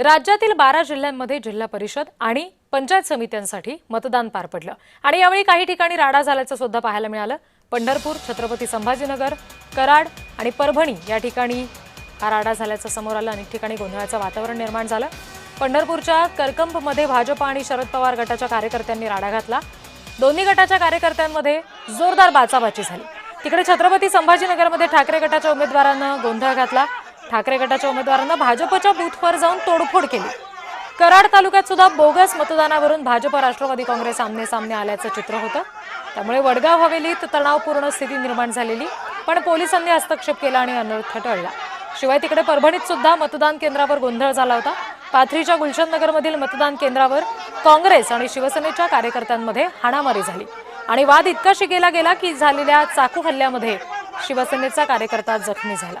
राज्यातील बारा जिल्ह्यांमध्ये जिल्हा परिषद आणि पंचायत समित्यांसाठी मतदान पार पडलं. आणि यावेळी काही ठिकाणी राडा झाल्याचं सुद्धा पाहायला मिळालं. पंढरपूर छत्रपती संभाजीनगर कराड आणि परभणी या ठिकाणी हा राडा झाल्याचं समोर आलं. अनेक ठिकाणी गोंधळाचं वातावरण निर्माण झालं. पंढरपूरच्या करकंपमध्ये भाजपा आणि शरद पवार गटाच्या कार्यकर्त्यांनी राडा घातला. दोन्ही गटाच्या कार्यकर्त्यांमध्ये जोरदार बाचाबाची झाली. तिकडे छत्रपती संभाजीनगरमध्ये ठाकरे गटाच्या उमेदवारानं गोंधळ घातला. ठाकरे गटाच्या उमेदवारांना भाजपच्या बूथवर जाऊन तोडफोड केली. कराड तालुक्यात सुद्धा बोगस मतदानावरून भाजप राष्ट्रवादी काँग्रेस आमने सामने आल्याचं चित्र होतं. त्यामुळे वडगाव हवेलीत तणावपूर्ण स्थिती निर्माण झालेली पण पोलिसांनी हस्तक्षेप केला आणि अनर्थ टळला शिवाय तिकडे परभणीत सुद्धा मतदान केंद्रावर गोंधळ झाला होता. पाथरीच्या गुलशन नगरमधील मतदान केंद्रावर काँग्रेस आणि शिवसेनेच्या कार्यकर्त्यांमध्ये हाणामारी झाली. आणि वाद इतका शिकेला गेला की झालेल्या चाकू हल्ल्यामध्ये शिवसेनेचा कार्यकर्ता जखमी झाला.